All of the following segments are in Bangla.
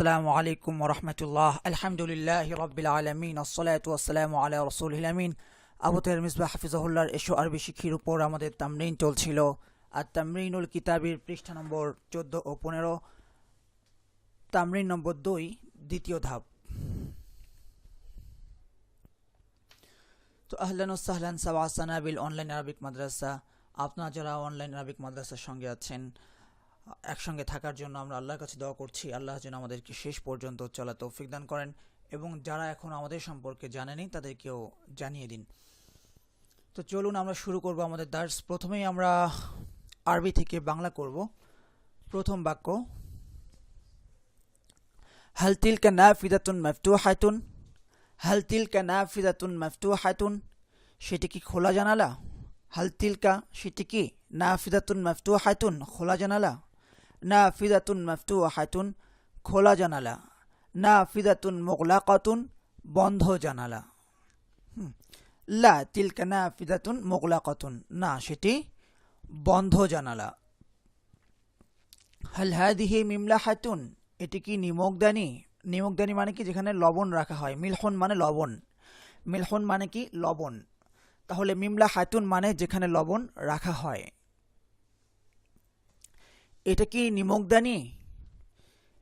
আসসালামু আলাইকুম রহমতুল্লাহ। আলহামদুলিল্লাহ রবিল আলমিন। আসসালাতাম আল্লাহ রসুল হিলামিন আবু তের মিসবা হাফিজাহুল্লার এশো আরবি শিখির উপর আমাদের তামরিন চলছিল। আর তামরিনুল কিতাবের পৃষ্ঠা নম্বর চোদ্দ ও পনেরো। তামরিন নম্বর দুই, দ্বিতীয় ধাপ। তো আহলান সাহলান সাবা সানাবিল অনলাইন আরবিক মাদ্রাসা। আপনারা যারা অনলাইন আরবিক মাদ্রাসার সঙ্গে আছেন একসঙ্গে থাকার জন্য আমরা আল্লাহর কাছে দোয়া করছি। আল্লাহ যেন আমাদেরকে শেষ পর্যন্ত চলা তৌফিক দান করেন এবং যারা এখন আমাদের সম্পর্কে জানেনি তাদেরকেও জানিয়ে দিন। তো চলুন আমরা শুরু করব আমাদের দার্স। প্রথমেই আমরা আরবি থেকে বাংলা করব। প্রথম বাক্য, হাল তিলকা নাফিদাতুন মাফতুহাতুন? হাল ফিদাতুন নাফিদাতুন মাফতুহাতুন? সেটি কি খোলা জানালা? হাল তিলকা, সেটি কি নাফিদাতুন মাফতুহাতুন? খোলা জানালা। নাফিদাতুন মাফতুহাতুন খোলা জানালা. নাফিদাতুন মুগলাকাতুন বন্ধ জানালা। লা তিলকা নাফিদাতুন মুগলাকাতুন না, সেটি বন্ধ জানালা। হাল হাদিহি মিমলাহাতুন এটি কি নিমকদানি? নিমকদানি মানে কি? যেখানে লবণ রাখা হয়। মিলহন মানে লবণ। মিলহন মানে কি? লবণ। তাহলে মিমলা হাতুন মানে যেখানে লবণ রাখা হয়। এটা কি নিমকদানি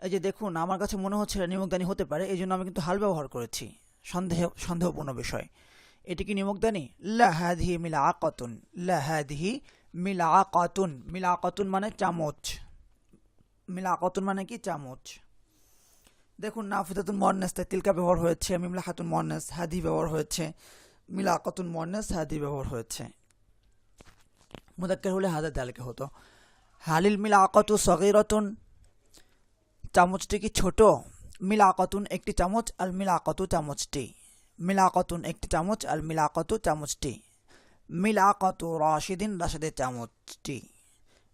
এই যে দেখুন, আমার কাছে মনে হচ্ছে নিমকদানি হতে পারে এই জন্য আমি কিন্তু হাল ব্যবহার করেছি। সন্দেহ, সন্দেহপূর্ণ বিষয়। এটি কি নিমকদানি লাহাদিহি মিলা আকতুন লাহাদিহি মিলা আকতুন মিলা আকতুন মানে চামচ। মিলা আকতুন মানে কি? চামচ। দেখুন, নাফিদাতুন মর্নেস তাই তিলকা ব্যবহার হয়েছে মিমলা খাতুন মর্নেস হাদি ব্যবহার হয়েছে মিলা আকতুন মর্নেস হাদি ব্যবহার হয়েছে। মুদাক্কের হলে হাজার দালকে হতো। হালিল মিলা আকতু সগিরতুন, চামচটি কি ছোট? মিলা আকতুন একটি চামচ, আল মিলা আকতু চামচটি। মিলা আকতুন একটি চামচ, আল মিলা আকতু চামচটি। মিলা আকতু রাশিদিন রাশেদের চামচটি।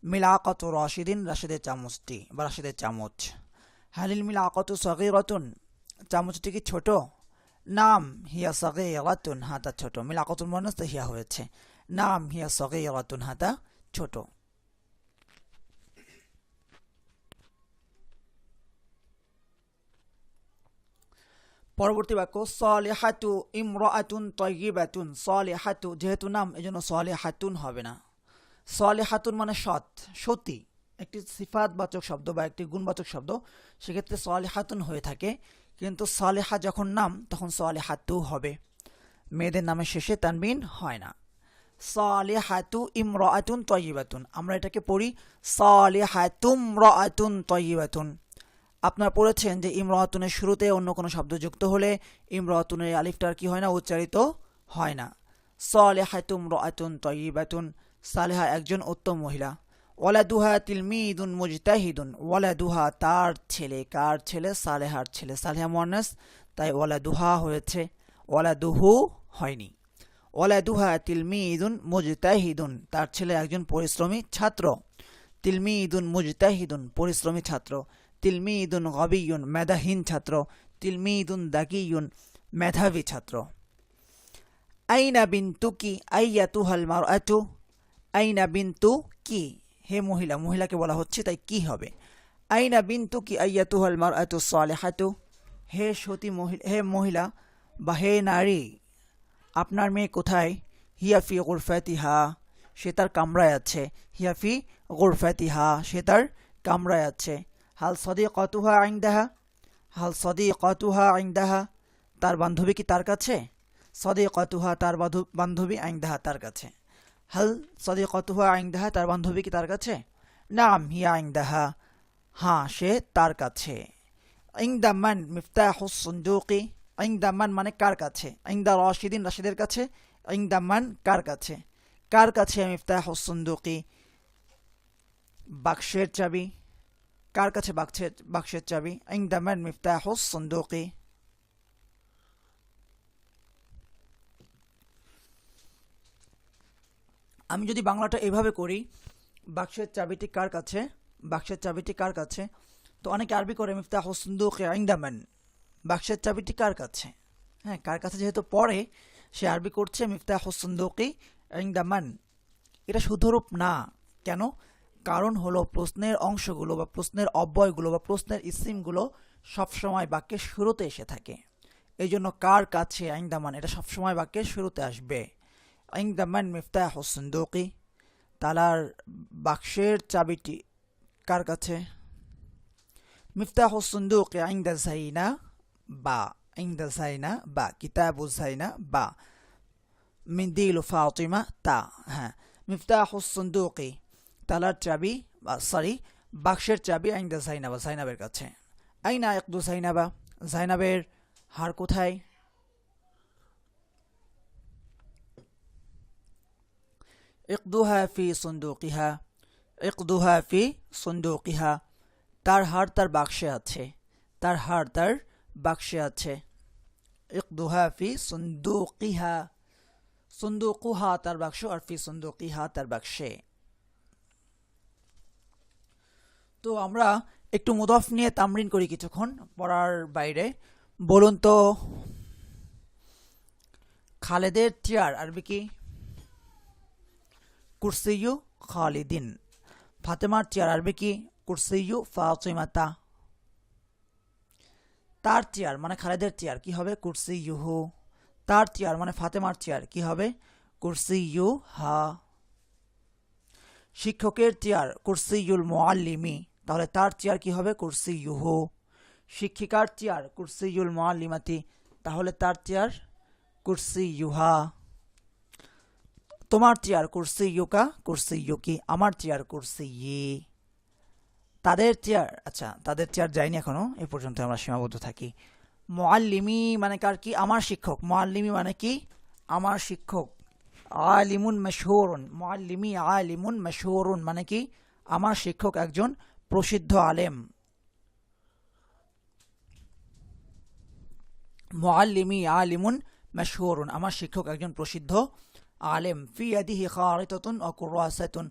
মিলা আকতু রাশিদিন রাশেদের চামচটি বা রাশেদের চামচ। হালিল মিলা আকতু সগিরতুন, চামচটি কি ছোট? নাম, হিয়া সগিরাতুন হাতা ছোট। মিলা আকতুন মনস্ত হিয়া হয়েছে। নাম, হিয়া সগিরাতুন হাতা ছোট। পরবর্তী বাক্য, সলিহাতু ইমরাতুন তয়িবাতুন সলিহাতু যেহেতু নাম, এজন্য সলিহাতুন হবে না। সলিহাতুন মানে সৎ, সতী। একটি সিফাতবাচক শব্দ বা একটি গুণবাচক শব্দ, সেক্ষেত্রে সলিহাতুন হয়ে থাকে। কিন্তু সলেহা যখন নাম, তখন সলেহাতু হবে। মেয়েদের নামের শেষে তানবিন হয় না। সলে সলেহাতু ইমরাতুন তয়িবাতুন আমরা এটাকে পড়ি সলে সলেহাতুম রাতুন তয়িবাতুন আপনারা পড়েছেন যে ইমরাতুনের শুরুতে অন্য কোনো শব্দ যুক্ত হলে ইমরাতুনের আলিফটার কি হয় না? উচ্চারিত হয় না। সলেহাতুম রাতুন তয়িবাতুন সালেহা একজন উত্তম মহিলা। ওয়ালাদুহা তিলমিদুন মুজতাহিদুন। ওয়ালাদুহা তার ছেলে। কার ছেলে? সালেহার ছেলে। সালেহা মর্নেস তাই ওয়ালাদুহা হয়েছে। ওয়ালাদুহু হয়নি। ওয়ালাদুহা তিলমিদুন মুজতাহিদুন। তার ছেলে একজন পরিশ্রমী ছাত্র। তিলমিদুন মুজতাহিদুন, পরিশ্রমী ছাত্র। তিলমিদুন গবিয়ুন মেধাহীন ছাত্র, তিলমিদুন দাগিয়ুন মেধাবী ছাত্র। আইনা বিন্তু কি? আইয়াতুহাল মারআতু। আইনা বিন্তু কি? হে মহিলা, মহিলাকে বলা হচ্ছে তাই কি হবে? আইনা বিন্তু কি? আইয়া তুহাল মার মারআতু সালিহাতু। হে সতী মহিলা, হে মহিলা, বা হে নারী, আপনার মেয়ে কোথায়? হিয়াফি গুরফাতিহা। সে তার কামরায় আছে। হিয়াফি গুরফাতিহা। সে তার কামরায় আছে। হাল সদি কতুহা আইন্দাহা হাল সদি কতুহা আইন আইন্দাহা তার বান্ধবী কি তার কাছে? সদি কতুহা তার বান্ধবী আইন্দাহা তার কাছে। হাল সদি কতুহা আইন আইন্দাহা তার বান্ধবী কি তার কাছে? নাম হিয়া আইন আইন্দাহা হ্যাঁ সে তার কাছে। ইংদা মান মিফতাহুস সুন্দুকি ইংদা মান মানে কার কাছে? ইংদা রশিদিন রাশিদের কাছে? ইংদা মান কার কাছে? কার কাছে মিফতাহুস সুন্দুকি বাক্সের চাবি। কার কাছে বাক্সের বাক্সের চাবি? ইংদা মান মিফতাহুস সুন্দুকি। আমি যদি বাংলাটা এভাবে করি, বাক্সের চাবিটি কার কাছে? বাক্সের চাবিটি কার কাছে? তো অনেকে আরবি করে মিফতাহ সুন্দুক ইংদামান। বাক্সের চাবিটি কার কাছে? হ্যাঁ কার কাছে যেহেতু পড়ে, সে আরবি করছে মিফতাহ সুন্দুকি ইংদামান। এটা শুধুরূপ না। কেন? কারণ হলো প্রশ্নের অংশগুলো বা প্রশ্নের অব্যয়গুলো বা প্রশ্নের ইসিমগুলো সবসময় বাক্যের শুরুতে এসে থাকে। এই জন্য কার কাছে আইন্দামান এটা সবসময় বাক্যের শুরুতে আসবে। আইন্দামান মিফতাহ সুন্দুকি তালার বাক্সের চাবিটি কার কাছে? মিফতা মিফতাহ সুন্দুকি আইন্দা জাইনা বা, আইন্দা জাইনা বা, কিতাবু জাইনা বা। মিন্দিল ফাতিমা তা হ্যাঁ। মিফতা মিফতাহ সুন্দুকি তালার চাবি, বা সরি বাক্সের চাবি আইন্দা জাইনাবা জাইনাবের কাছে। আইনা একদু জাইনাবা জাইনাবের হার কোথায়? ইকদুহা ফি সুন্দুকিহা, ইকদুহা ফি সুন্দুকিহা। তার হার তার বাক্সে আছে। তার হার তার বাক্সে আছে। ইকদুহা ফি সুন্দুকিহা। সুন্দুকুহা তার বাক্স আর ফি সুন্দুকিহা তার বাক্সে। তো আমরা একটু মুদফ নিয়ে তামরিন করি কিছুক্ষণ পড়ার বাইরে। বলুন তো, খালেদের চেয়ার, আরবি কি? কুরসিয়ু খালিদিন। ফাতেমার চেয়ার, আরবি কি? কুরসিয়ু ফাতিমাতা। তার চেয়ার মানে খালেদের চেয়ার, কি হবে? কুরসি ইউহু তার চেয়ার মানে ফাতেমার চেয়ার, কি হবে? কুরসি ইউ হা শিক্ষকের চেয়ার কুরসি ইউল মোয়াল্লিমি তাহলে তার চেয়ার কি হবে? কুরসি ইউহু শিক্ষিকার চেয়ার কুরসি ইউল মোয়াল্লিমাতি তাহলে তার চেয়ার কুরসি ইউহা তোমার চেয়ার কুরসি ইউকা কুরসি ইউকি আমার চেয়ার কুরসি ই তাদের চেয়ার আচ্ছা তাদের চেয়ার যায়নি এখনও, এ পর্যন্ত আমরা সীমাবদ্ধ থাকি। মোয়াল্লিমি মানে কার কি? আমার শিক্ষক। মোয়াল্লিমি মানে কি? আমার শিক্ষক। আলিমুন মশহুরুন। মোয়াল্লিমি আলিমুন মশহুরুন মানে কি? আমার শিক্ষক একজন প্রসিদ্ধ আলেম। মোয়াল্লিমি আলিমুন মশহুরুন। আমার শিক্ষক একজন প্রসিদ্ধ আলেম। ফি আদিহি ও কুরাসাতুন।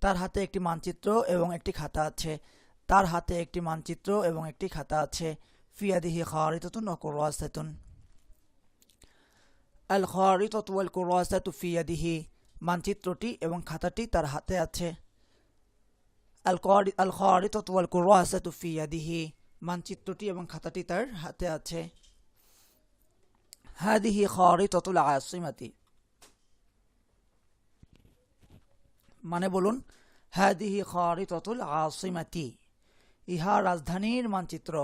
তার হাতে একটি মানচিত্র এবং একটি খাতা আছে। তার হাতে একটি মানচিত্র এবং একটি খাতা আছে। ফি আদিহি ও কুরাসাতুন। আল খারিতাতু ওয়াল কুরাসাতু ফি আদিহি মানচিত্রটি এবং খাতাটি তার হাতে আছে। আল কারি আল খারিতাতু ওয়াল কুরাসাতু ফি আদিহি মানচিত্রটি এবং খাতাটি তার হাতে আছে। হাদিহি খারিতাতুল আসিমাতি মানে বলুন হাদিহি খারিতাতুল আসিমাতি ইহা রাজধানীর মানচিত্র।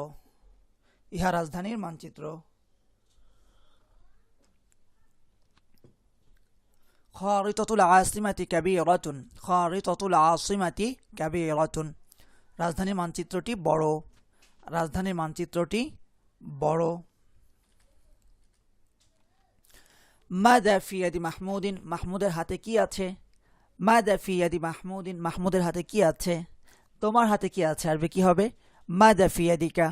ইহা রাজধানীর মানচিত্র। খারিতাতুল আসিমাতি কাবীরাতুন খারিতাতুল আসিমাতি কাবীরাতুন রাজধানীর মানচিত্রটি বড়। রাজধানী মানচিত্রটি বড়। মাদা ফিয়াদি মাহমুদিন, মাহমুদের হাতে কি আছে? মাদা ফিয়াদি মাহমুদিন, মাহমুদের হাতে কি আছে? তোমার হাতে কি আছে আরবি কি হবে? মাদা ফিয়াদিকা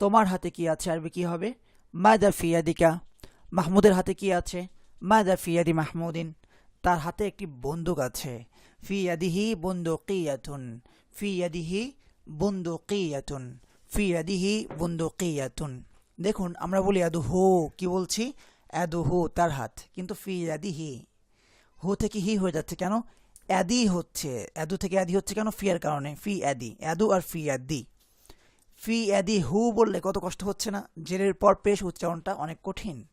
তোমার হাতে কি আছে আরবি কি হবে? মাদা ফিয়াদিকা মাহমুদের হাতে কি আছে? মাদা ফিয়াদি মাহমুদিন। তার হাতে একটি বন্দুক আছে। ফিয়াদিহি বন্দুকিয়াতুন। ফিয়াদিহি বন্দুকিয়াতুন। ফিয়াদিহি বন্দুকিয়াতুন। দেখুন, আমরা বলি আদুহু, কি বলছি? আদুহু, তার হাত। কিন্তু ফি ফিয়াদিহি হু থেকে হি হয়ে যাচ্ছে কেন? অ্যাদি হচ্ছে। অ্যাদু থেকে অ্যাদি হচ্ছে কেন? ফি এর কারণে। ফি অ্যাদি অ্যাদু আর ফি অ্যাদি ফি অ্যাদি হু বললে কত কষ্ট হচ্ছে না? জেরের পর পেশ উচ্চারণটা অনেক কঠিন।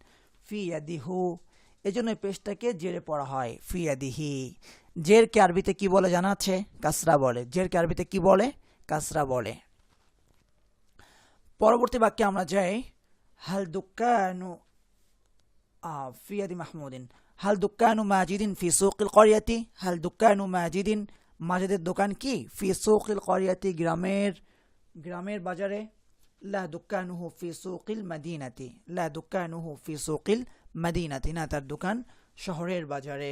ফি অ্যাদি হু এই জন্য এই পেশটাকে জেরে পড়া হয় ফি অ্যাদি হি জেরকে আরবিতে কি বলে জানা আছে? কাসরা বলে। জেরকে আরবিতে কি বলে? কাসরা বলে। পরবর্তী বাক্যে আমরা যাই, হাল দুকানু ফি আদি মাহমুদিন। হাল দোকানু মাজিদিন ফি সুকিল করিয়াতি। হাল দোকানু মাজিদিন, মাজিদের দোকান কি? ফি সুকিল করিয়াতি গ্রামের গ্রামের বাজারে। লা দোকানুহু ফি সুকিল মাদিনাতি। লা দোকানুহু ফি সুকিল মাদিনাতিনা তার দোকান শহরের বাজারে।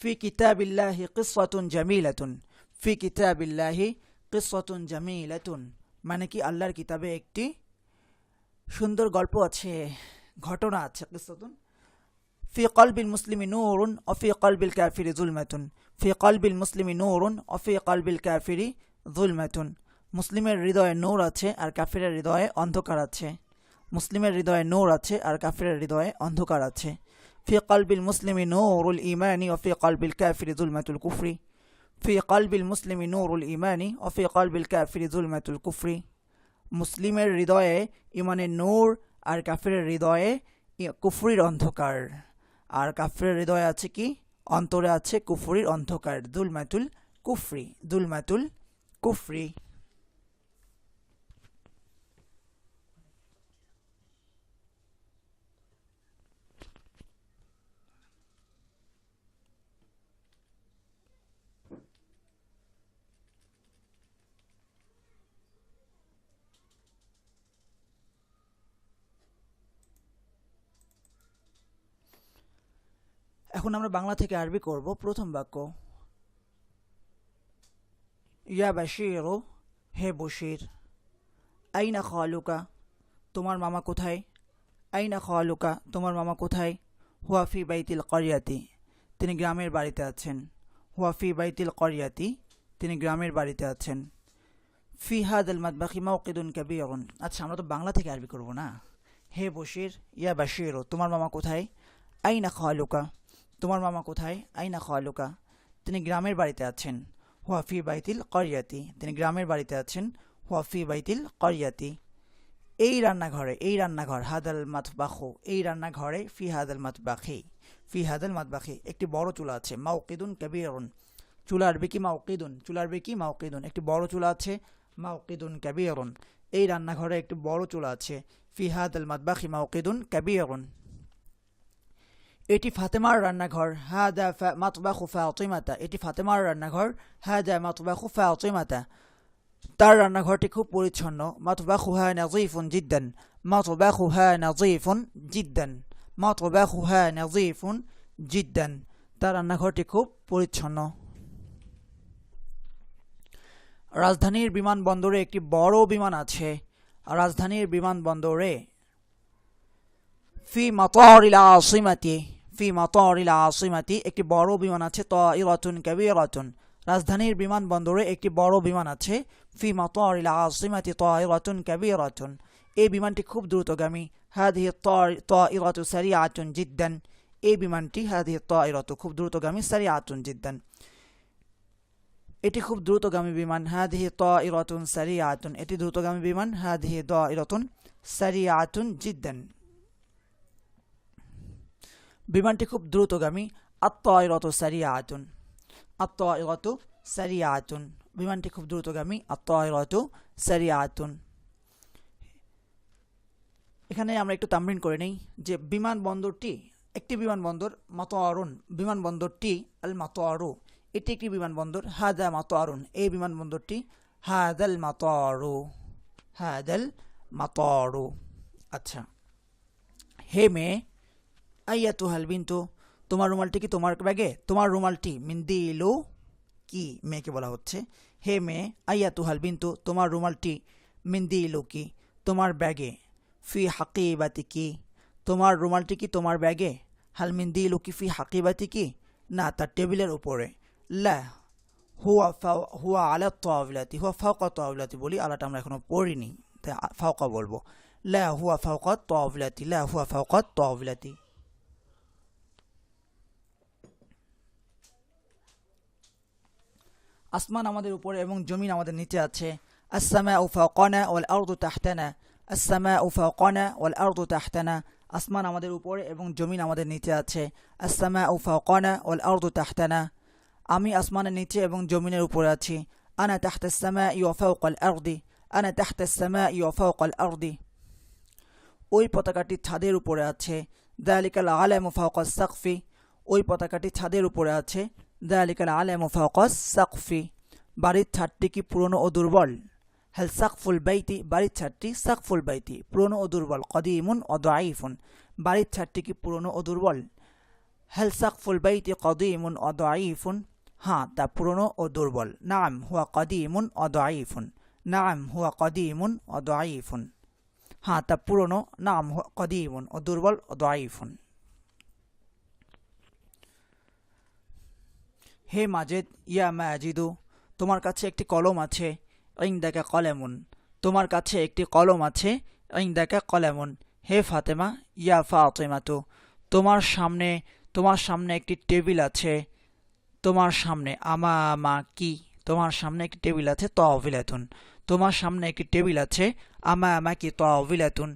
ফি কিতাবিল্লাহি কিসাতুন জামিলাতুন। ফি কিতাবিল্লাহি কিসাতুন জামিলাতুন। মানে কি আল্লাহর কিতাবে একটি সুন্দর গল্প আছে, ঘটনা আছে কিসাতুন ফি কলবিল মুসলিমি নূরুন অফি কলবিল কাফিরি জুলমাতুন। ফি কলবিল মুসলিমি নূরুন অফি কলবিল কাফিরি জুলমাতুন। মুসলিমের হৃদয়ে নূর আছে আর কাফিরের হৃদয়ে অন্ধকার আছে। মুসলিমের হৃদয়ে নূর আছে আর কাফিরের হৃদয়ে অন্ধকার আছে। ফি কলবিল মুসলিমি নূরুল ইমানি ও ফি কলবিল কাফিরি জুলমাতুল কুফরি। ফি কলবিল মুসলিমি নুরুল ইমানি ও ফি কলবিল কাফিরি জুলমাতুল কুফরি। মুসলিমের হৃদয়ে ইমানের নূর আর কাফিরের হৃদয়ে কুফরির অন্ধকার। আর কাফিরের হৃদয়ে আছে কি? অন্তরে আছে কুফরির অন্ধকার দুল দুলমাতুল কুফরি দুলমাতুল কুফরি। এখন আমরা বাংলা থেকে আরবি করব। প্রথম বাক্য। ইয়া বাশিরু, হে বশির, আইনা খালুকা, তোমার মামা কোথায়? আইনা খালুকা, তোমার মামা কোথায়? হুয়াফি বাইতিল করিয়াতি, তিনি গ্রামের বাড়িতে আছেন। হুয়াফি বাইতিল করিয়াতি, তিনি গ্রামের বাড়িতে আছেন। ফি হাদ আল মাদবাখি মাউকিদুন কাবিরুন। আচ্ছা আমরা তো বাংলা থেকে আরবি করব না। হে বশির, ইয়া বাশিরু, তোমার মামা কোথায়? আইনা খালুকা তোমার মামা কোথায়? আইনা খালুকা তিনি গ্রামের বাড়িতে আছেন। হুয়াফি বাইতিল করিয়াতি। তিনি গ্রামের বাড়িতে আছেন। হুয়াফি বাইতিল করিয়াতি। এই রান্নাঘরে, এই রান্নাঘর, হাদাল মাতবাখু। এই রান্নাঘরে, ফি হাদাল মাতবাখি। ফি হাদাল মাতবাখি। একটি বড় চুলা আছে। মাউকিদুন কাবিরুন। চুলা আরবি কি মাউকিদুন চুলা আরবি কি মাউকিদুন একটি বড় চুলা আছে। মাউকিদুন কাবিরুন। এই রান্নাঘরে একটি বড় চুলা আছে। ফি হাদাল মাতবাখি মাউকিদুন কাবিরুন। এটি ফাতেমার রান্নাঘর। হাদা ফা- মাতবাখু ফাতিমাতা। এটি ফাতেমার রান্নাঘর। হাদা মাতবাখু ফাতিমাতা। তার রান্নাঘরটি খুব পরিচ্ছন্ন। মাতবাখুহা নাজিফুন জিদ্দান। মাতবাখুহা নাজিফুন জিদ্দান। মাতবাখুহা নাজিফুন জিদ্দান। তার রান্নাঘরটি খুব পরিচ্ছন্ন। রাজধানীর বিমানবন্দরে একটি বড় বিমান আছে। রাজধানীর বিমানবন্দরে ফি মাতারিল আসিমাতি ফি মাতারিল আসিমাতি একটি বড় বিমান আছে ত তাইরাতুন কাবীরাতুন। রাজধানীর বিমানবন্দরে একটি বড় বিমান আছে ফি মাতারিল আসিমাতি তাইরাতুন কাবীরাতুন। এই বিমানটি খুব দ্রুতগামী। হাদিহি তাইরাতু সারিআতুন জিদ্দান। এই বিমানটি হাদিহি তাইরাতু, খুব দ্রুতগামী সারিআতুন জিদ্দান। এটি খুব দ্রুতগামী বিমান। হাদিহি তাইরাতুন সারিআতুন এটি দ্রুতগামী বিমান। হাদিহি তাইরাতুন সারিআতুন জিদ্দান। বিমানটি খুব দ্রুতগামী। আত্মায়রত সারিয়াতুন। আত্মায়রত সারিয়াতুন। বিমানটি খুব দ্রুতগামী। আত্মায়রত সারিয়াতুন। এখানে আমরা একটু তামরিন করে নেই যে বিমানবন্দরটি একটি বিমানবন্দর মাতোয়ারুন বিমানবন্দরটি আল মাতোয়ারু এটি একটি বিমানবন্দর হাদা মাতোয়ারুন এই বিমানবন্দরটি হাদাল মাতোয়ারু হাদাল মাতোয়ারু আচ্ছা। হে মেয়ে আইয়া তুহাল বিন্তু, তোমার রুমালটি কি তোমার ব্যাগে? তোমার রুমালটি মিন্দিলু কি মেয়েকে বলা হচ্ছে? হে মেয়ে, আইয়া তুহাল বিন্তু, তোমার রুমালটি মিন্দিলু কি? তোমার ব্যাগে? ফি হাকিবাতি কি? তোমার রুমালটি কি তোমার ব্যাগে? হাল মিন্দিলু কি ফি হাকিবাতি কি? না, তার টেবিলের উপরে। লা, হুয়া ফাও- হুয়া আলা তাওবিলাতি হুয়া ফাওকা তাওবিলাতি বলি আলাটা আমরা এখনও পড়িনি, তাই ফাওকা বলব। লা, হুয়া ফাওকা তাওবিলাতি লা, হুয়া ফাওকা তাওবিলাতি আসমান আমাদের উপরে এবং জমিন আমাদের নিচে আছে। আসামা ও ফাওকানা ওয়াল আরদু তাহতানা। আসামা ও ফাওকানা ওয়াল আরদু তাহতানা। আসমান আমাদের উপরে এবং জমিন আমাদের নিচে আছে। আসামা ও ফাওকানা ওয়াল আরদু তাহতানা। আমি আসমানের নিচে এবং জমিনের উপরে আছি। আনা তাহতা সামা ইউ ফাওকাল আরদি। আনা তাহতা সামা ইউ ফাওকাল আরদি। ওই পতাকাটি ছাদের উপরে আছে। দালিকাল আলামু ফাওকাস সাকফি। ওই পতাকাটি ছাদের উপরে আছে। দালিকাল আলামু ফাওকাস সাকফি বাড়ির ছাদটি কি পুরনো ও দুর্বল? হেল সাকফুল বাইতি বাড়ির ছাদটি সাকফুল বাইতি পুরনো ও দুর্বল কদিমুন ও দাইফুন বাড়ির ছাদটি কি পুরনো ও দুর্বল؟ হেল সাকফুল বাইতি কদিমুন ও দাইফুন হ্যাঁ তা পুরনো ও দুর্বল। নাম হুয়া কদিমুন ও দাইফুন নাম হুয়া কদিমুন ও দাইফুন হ্যাঁ তা পুরনো নাম হুয়া কদিমুন ও দুর্বল ও দাইফুন হে মাজেদ, ইয়া মাজিদু, তোমার কাছে একটি কলম আছে ইং দেখা কলেমন। তোমার কাছে একটি কলম আছে ইংদাকা কলেমুন। হে ফাতেমা, ইয়া ফাতেমাতু, তোমার সামনে তোমার সামনে একটি টেবিল আছে, তোমার সামনে আমা আমা কি তোমার সামনে একটি টেবিল আছে তহবিলাতুন তোমার সামনে একটি টেবিল আছে আমা আমা কি তহবিলাতুন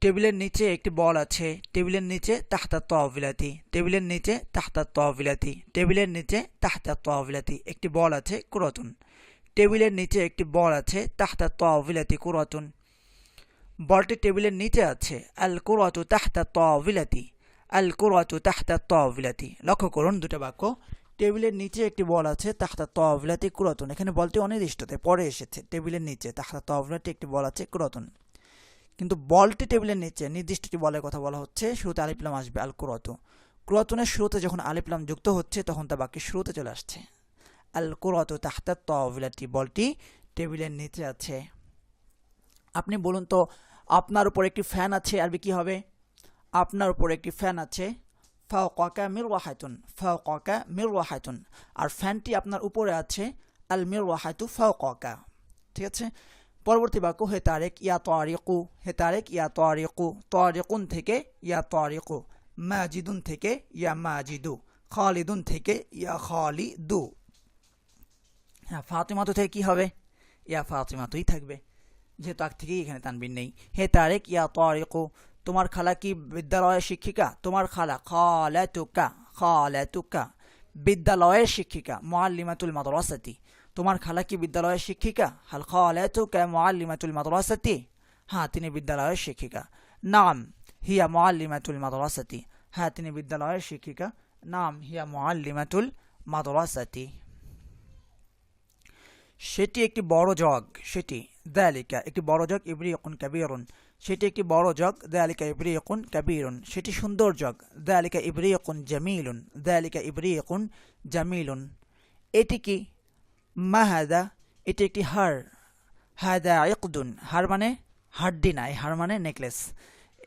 টেবিলের নিচে একটি বল আছে। টেবিলের নিচে তাহতা তহবিলাতি টেবিলের নিচে তাহতা তহবিলাতি টেবিলের নিচে তাহতা তহবিলাতি একটি বল আছে, কুরতুন। টেবিলের নিচে একটি বল আছে, তাহতা তহবিলাতি কুরতুন। বলটি টেবিলের নিচে আছে। আল কুরাতু তাহতা তহবিলাতি আল কুরাতু তাহতা তহবিলাতি লক্ষ্য করুন দুটো বাক্য। টেবিলের নিচে একটি বল আছে, তাহতা তহবিলাতি কুরতুন। এখানে বলটি অনির্দিষ্টতে পরে এসেছে। টেবিলের নিচে তাহতা তহবিলাতি একটি বল আছে, কুরতুন। কিন্তু বলটি টেবিলের নিচে নির্দিষ্ট একটি বলের কথা বলা হচ্ছে। শুরুতে আলিপ্লাম আসবে আল কুরত কুরতনের শুরুতে যখন আলিপ্লাম যুক্ত হচ্ছে, তখন তা বাক্যের শুরুতে চলে আসছে। আল কুরত তাহতা তহবিলাতি বলটি টেবিলের নিচে আছে। আপনি বলুন তো, আপনার উপর একটি ফ্যান আছে আরবি কি হবে? আপনার উপর একটি ফ্যান আছে। ফাওকাকা মির ওয়াহাতুন ফাওকাকা মির ওয়াহাতুন আর ফ্যানটি আপনার উপরে আছে। আল মির ওয়াহাতু ফাওকাকা। ঠিক আছে? পরবর্তী বাক্য, হে তারেক, ইয়া তারিকু। হে তারেক, ইয়া তারিকু। তারিকুন থেকে, ইয়া তারিকু। মাজিদুন থেকে, ইয়া মাজিদু। খালিদুন থেকে, ইয়া খালিদু। হ্যাঁ ফাতিমাতু থেকে কি হবে? ইয়া ফাতিমাতুই থাকবে। যেহেতু আগ থেকেই এখানে তানবিন নেই। হে তারেক, ইয়া তারিকু। তোমার খালা কি বিদ্যালয়ের শিক্ষিকা? তোমার খালা খালাতুকা খালাতুকা। বিদ্যালয়ের শিক্ষিকা, মুআল্লিমাতুল মাদ্রাসাতি। তোমার খালা কি বিদ্যালয়ের শিক্ষিকা? হাল খালাতুকা মুআল্লিমাতুল মাদ্রাসাতি? হ্যাঁ তিনি বিদ্যালয়ের শিক্ষিকা। নাম, হিয়া মুআল্লিমাতুল মাদ্রাসাতি। হ্যাঁ তিনি বিদ্যালয়ের শিক্ষিকা। নাম, হিয়া মুআল্লিমাতুল মাদ্রাসাতি। সেটি একটি বড় জগ, সেটি দালিকা, একটি বড় জগ ইবরিকুন কাবিরুন। সেটি একটি বড় জগ, দালিকা ইবরিকুন কাবিরুন। সেটি সুন্দর জগ, দালিকা ইবরিকুন জামিলুন, দালিকা ইবরিকুন জামিলুন। এটি কি? মাহাদা, এটি একটি হার। হাদা ইকদুন, হার মানে হাড্ডি নাই, হার মানে নেকলেস।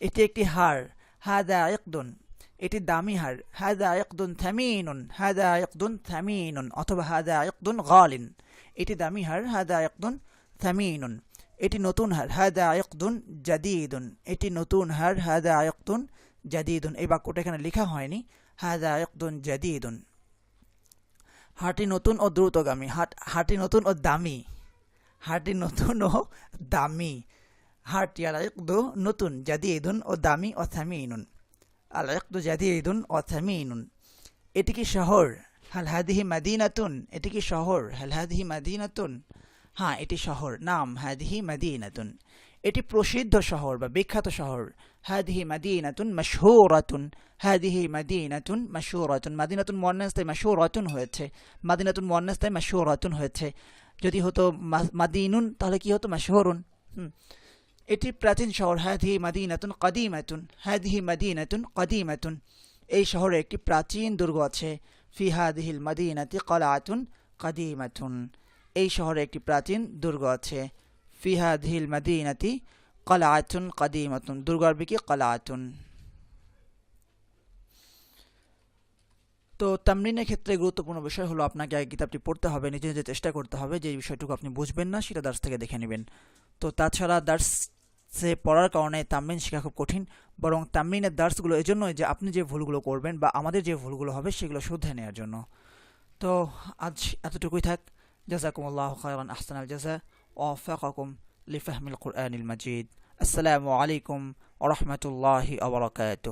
এটি একটি হার। হাদা ইকদুন, এটি দামি হার। হাদা ইকদুন থামিনুন, হাদা ইকদুন থামিনুন, অথবা হাদা ইকদুন গালিন। এটি দামি হার, হাদা ইকদুন থামিনুন। এটি নতুন হার, হাদা ইকদুন জাদিদুন। এটি নতুন হার, হাদা ইকদুন জাদিদুন। এই বাক্যটা এখানে লেখা হয়নি। হাদা ইকদুন জাদিদুন। হাঁটি নতুন ও দ্রুতগামী, হাট হাঁটি নতুন ও দামি। হাঁটি নতুন ও দামি। হাঁটি ইকদু নতুন জাদি জাদিদুন ও দামি ও থামিনুন আল ইকদু জাদিদুন ও থামিনুন এটি কি শহর? হাল হাদিহি মাদিনাতুন? এটি কি শহর? হাল হাদিহি মাদিনাতুন? হ্যাঁ এটি শহর। নাম, হাদিহি মাদিনাতুন। এটি প্রসিদ্ধ শহর বা বিখ্যাত শহর। হাদিহি মাদিনাতুন মশহুরাতুন। হাদিহি মাদিনাতুন মশহুরাতুন। মাদিনাতুন মন্নাস্তায় মশহুরাতুন হয়েছে। মাদিনাতুন মন্নাস্তায় মশহুরাতুন হয়েছে। যদি হতো মাদিনুন, তাহলে কি হতো? মশহুরুন। হুম। এটি প্রাচীন শহর। হাদিহি মাদিনাতুন কদিমাতুন। হাদিহি মাদিনাতুন কদিমাতুন। এই শহরে একটি প্রাচীন দুর্গ আছে। ফি হাদিহিল মাদিনাতি কলাতুন কদিমাতুন। এই শহরে একটি প্রাচীন দুর্গ আছে। ফি হাদিহিল মাদিনাতি কলাতুন কদিমাতুন দুর্গর বিকি কলাতুন তো তামরিনের ক্ষেত্রে গুরুত্বপূর্ণ বিষয় হলো আপনাকে আগে কিতাবটি পড়তে হবে, নিজে নিজে চেষ্টা করতে হবে যে বিষয়টুকু আপনি বুঝবেন না, সেটা দার্স থেকে দেখে নেবেন। তো তাছাড়া দার্সে পড়ার কারণে তামরিন শেখা খুব কঠিন, বরং তামরিনের দার্সগুলো এই জন্যই যে আপনি যে ভুলগুলো করবেন বা আমাদের যে ভুলগুলো হবে সেগুলো শুধরে নেওয়ার জন্য। তো আজ এতটুকুই থাক, জাজাকুমুল্লাহ আহসান আল জাজা। ওয়াফাকাকুম লিফাহমিল কুরআনিল মাজিদ আসসালামু আলাইকুম ওয়া রাহমাতুল্লাহি ওয়া বারাকাতুহু